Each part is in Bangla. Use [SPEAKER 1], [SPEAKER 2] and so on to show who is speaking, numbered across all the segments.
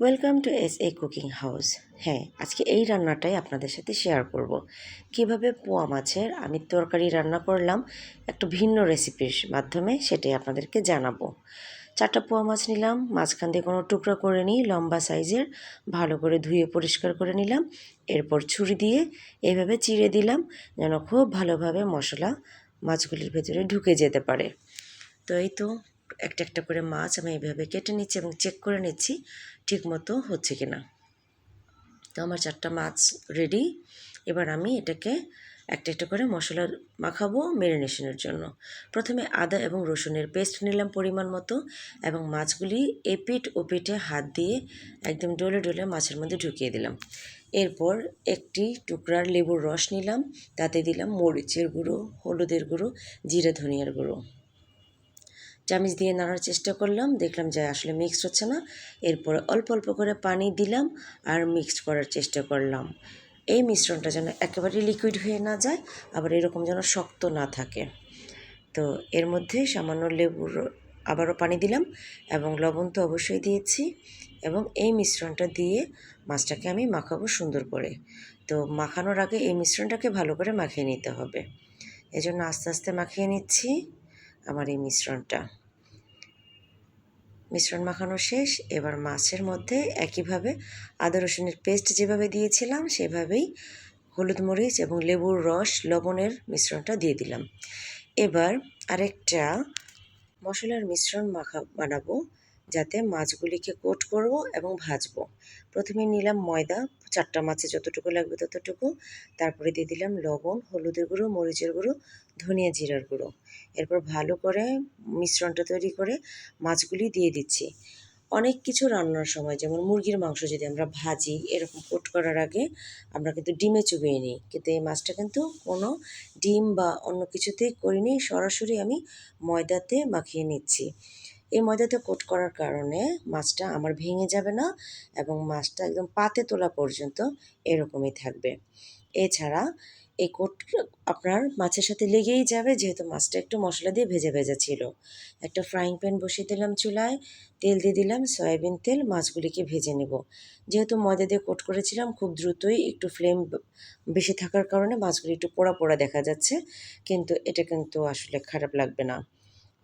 [SPEAKER 1] Welcome to S A cooking house হ্যাঁ আজকে এই রান্নাটাই আপনাদের সাথে শেয়ার করব। কীভাবে পোয়া মাছের আমি তরকারি রান্না করলাম, একটু ভিন্ন রেসিপির মাধ্যমে সেটাই আপনাদেরকে জানাব। চারটা পোয়া মাছ নিলাম, মাঝখান দিয়ে কোনো টুকরো করে নিই, লম্বা সাইজের, ভালো করে ধুয়ে পরিষ্কার করে নিলাম, এরপর ছুরি দিয়ে এভাবে চিড়ে দিলাম, যেন খুব ভালোভাবে মশলা মাছগুলির ভেতরে ঢুকে যেতে পারে। তো এই তো একটা একটা করে মাছ আমি এইভাবে কেটে নিচ্ছি এবং চেক করে নিচ্ছি ঠিক মতো হচ্ছে কি না তো আমার চারটা মাছ রেডি এবার আমি এটাকে একটা একটা করে মশলা মাখাবো মেরিনেশনের জন্য। প্রথমে আদা এবং রসুনের পেস্ট নিলাম পরিমাণ মতো এবং মাছগুলি এপিট ওপিটে হাত দিয়ে একদম ডলে ডলে মাছের মধ্যে ঢুকিয়ে দিলাম। এরপর একটি টুকরার লেবুর রস নিলাম। তাতে দিলাম মরিচের গুঁড়ো, হলুদের গুঁড়ো, জিরে, ধনিয়ার গুঁড়ো। চামিচ দিয়ে নাড়ার চেষ্টা করলাম। দেখলাম যে আসলে মিক্সড হচ্ছে না। এরপরে অল্প অল্প করে পানি দিলাম আর মিক্সড করার চেষ্টা করলাম। এই মিশ্রণটা যেন একেবারে লিকুইড হয়ে না যায়, আবার এরকম যেন শক্ত না থাকে। তো এর মধ্যে সামান্য লেবুর আবারও পানি দিলাম এবং লবণ তো অবশ্যই দিয়েছি এবং এই মিশ্রণটা দিয়ে মাছটাকে আমি মাখাবো সুন্দর করে। তো মাখানোর আগে এই মিশ্রণটাকে ভালো করে মাখিয়ে নিতে হবে। এজন্য আস্তে আস্তে মাখিয়ে নিচ্ছি। আমার এই মিশ্রণটা। মিশ্রণ মাখানো শেষ, এবার মাছের মধ্যে একইভাবে আদা, রসুনের পেস্ট যেভাবে দিয়েছিলাম, সেভাবেই হলুদ মরিচ এবং লেবুর রস, লবণের মিশ্রণটা দিয়ে দিলাম। এবার আরেকটা মশলার মিশ্রণ মাখা, বানাবো, যাতে মাছগুলিকে কোট করব এবং ভাজবো। প্রথমে নিলাম ময়দা, চারটা মাছে যতটুকু লাগবে ততটুকু। তারপরে দিয়ে দিলাম লবণ, হলুদের গুঁড়ো, মরিচের গুঁড়ো ধনিয়া জিরার গুঁড়ো। এরপর ভালো করে মিশ্রণটা তৈরি করে মাছগুলি দিয়ে দিচ্ছি। অনেক কিছু রান্নার সময়, যেমন মুরগির মাংস যদি আমরা ভাজি, এরকম কোট করার আগে আমরা কিন্তু ডিমে চুবিয়ে নিই। কিন্তু এই মাছটা কিন্তু কোনো ডিম বা অন্য কিছুতেই করিনি, সরাসরি আমি ময়দাতে মাখিয়ে নিচ্ছি। এই ময়দাতে কোট করার কারণে মাছটা আমার ভেঙে যাবে না এবং মাছটা একদম পাতে তোলা পর্যন্ত এরকমই থাকবে। এছাড়া এই কোট আপনার মাছের সাথে লেগেই যাবে যেহেতু মাছটা একটু মশলা দিয়ে ভেজে ভেজে ছিল। একটা ফ্রাইং প্যান বসিয়ে দিলাম চুলায়, তেল দিয়ে দিলাম, সয়াবিন তেল, মাছগুলিকে ভেজে নেব। যেহেতু ময়দা দিয়ে কোট করেছিলাম, খুব দ্রুতই একটু ফ্লেম বেশি থাকার কারণে মাছগুলি একটু পোড়া পোড়া দেখা যাচ্ছে, কিন্তু এটা কিন্তু আসলে খারাপ লাগবে না।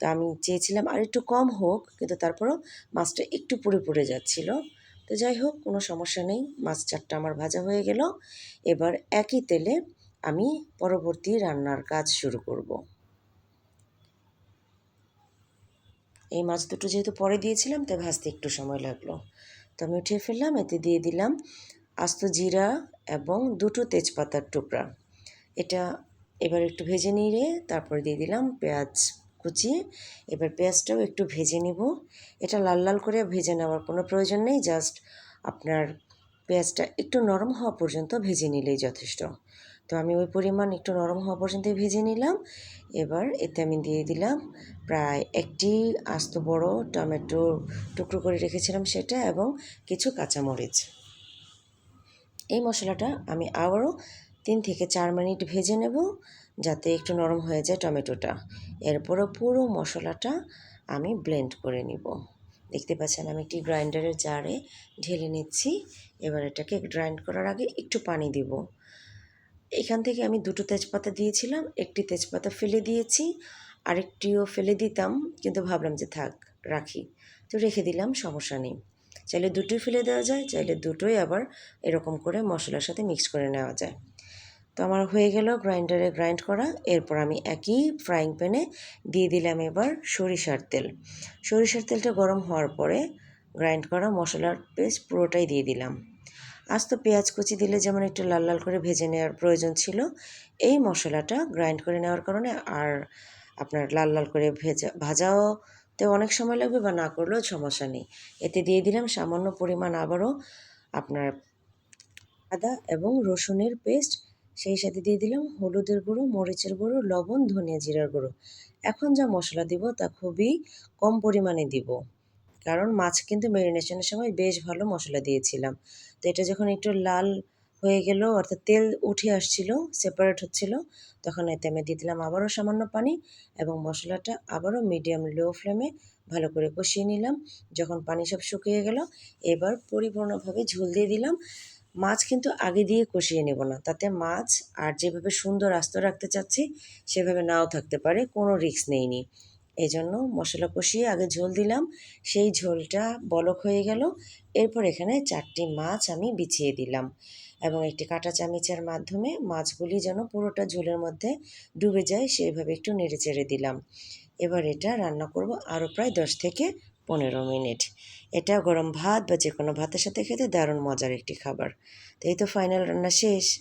[SPEAKER 1] তো আমি চেয়েছিলাম আর একটু কম হোক, কিন্তু তারপরও মাছটা একটু পুড়ে পুড়ে যাচ্ছিল। তো যাই হোক, কোনো সমস্যা নেই, মাছ চারটা আমার ভাজা হয়ে গেল। এবার একই তেলে আমি পরবর্তী রান্নার কাজ শুরু করব। এই মাছ দুটো যেহেতু পরে দিয়েছিলাম, তাই ভাজতে একটু সময় লাগল। তো আমি উঠিয়ে ফেললাম, এতে দিয়ে দিলাম আস্ত জিরা এবং দুটো তেজপাতার টুকরা। এটা এবার একটু ভেজে নিয়ে তারপরে দিয়ে দিলাম পেঁয়াজ কুচি, এবার পেঁয়াজটাও একটু ভেজে নিব। এটা লাল লাল করে ভেজে নেওয়ার কোনো প্রয়োজন নেই, জাস্ট আপনার পেঁয়াজটা একটু নরম হওয়া পর্যন্ত ভেজে নিলেই যথেষ্ট। তো আমি ওই পরিমাণ একটু নরম হওয়া পর্যন্ত ভেজে নিলাম। এবার এতে আমি দিয়ে দিলাম প্রায় একটি আস্ত বড় টমেটো টুকরো করে রেখেছিলাম সেটা এবং কিছু কাঁচামরিচ। এই মশলাটা আমি আবারও তিন থেকে চার মিনিট ভেজে নেব। যাতে একটু নরম হয়ে যায় টমেটোটা। এরপরও পুরো মশলাটা আমি ব্লেন্ড করে নিব। দেখতে পাচ্ছেন আমি একটি গ্রাইন্ডারের জারে ঢেলে নিচ্ছি। এবার এটাকে গ্রাইন্ড করার আগে একটু পানি দিব। এখান থেকে আমি দুটো তেজপাতা দিয়েছিলাম, একটি তেজপাতা ফেলে দিয়েছি, আরেকটিও ফেলে দিতাম, কিন্তু ভাবলাম যে থাক, রাখি। তো রেখে দিলাম, সমস্যা নেই। চাইলে দুটোই ফেলে দেওয়া যায়, চাইলে দুটোই আবার এরকম করে মশলার সাথে মিক্স করে নেওয়া যায়। তো আমার হয়ে গেল গ্রাইন্ডারে গ্রাইন্ড করা। এরপর আমি একই ফ্রাইং প্যানে দিয়ে দিলাম এবার সরিষার তেল। সরিষার তেলটা গরম হওয়ার পরে গ্রাইন্ড করা মশলার পেস্ট পুরোটাই দিয়ে দিলাম। আস্ত পেঁয়াজ কুচি দিলে যেমন একটু লাল লাল করে ভেজে নেওয়ার প্রয়োজন ছিল, এই মশলাটা গ্রাইন্ড করে নেওয়ার কারণে আর আপনার লাল লাল করে ভেজা ভাজাও তে অনেক সময় লাগবে বা না করলেও সমস্যা নেই। এতে দিয়ে দিলাম সামান্য পরিমাণ আবারও আপনার আদা এবং রসুনের পেস্ট সেই সাথে দিয়ে দিলাম হলুদের গুঁড়ো, মরিচের গুঁড়ো, লবণ, ধনিয়া জিরার গুঁড়ো। এখন যা মশলা দিব তা খুবই কম পরিমাণে দিব। কারণ মাছ কিন্তু ম্যারিনেশনের সময় বেশ ভালো মশলা দিয়েছিলাম। তো এটা যখন একটু লাল হয়ে গেল, অর্থাৎ তেল উঠে আসছিল সেপারেট হচ্ছিল, তখন এতে আমি দিয়ে দিলাম আবারও সামান্য পানি এবং মশলাটা আবারও মিডিয়াম লো ফ্লেমে ভালো করে কষিয়ে নিলাম। যখন পানি সব শুকিয়ে গেল, এবার পরিপূর্ণভাবে ঝোল দিয়ে দিলাম। মাছ কিন্তু আগে দিয়ে কষিয়ে নেব না। তাতে মাছ আর যেভাবে সুন্দর আস্ত রাখতে চাচ্ছি, সেভাবে নাও থাকতে পারে, কোনো রিস্ক নেইনি এই জন্য মশলা কষিয়ে আগে ঝোল দিলাম, সেই ঝোলটা বলক হয়ে গেল। এরপর এখানে চারটি মাছ আমি বিছিয়ে দিলাম এবং একটি কাঁটা চামিচের মাধ্যমে মাছগুলি যেন পুরোটা ঝোলের মধ্যে ডুবে যায় সেইভাবে একটু নেড়ে চেড়ে দিলাম। এবার এটা রান্না করব আরও প্রায় দশ থেকে পনেরো মিনিট। এটা গরম ভাত বা যে কোনো ভাতের সাথে খেতে দারুণ মজার একটি খাবার। তো এই তো ফাইনাল রান্না শেষ।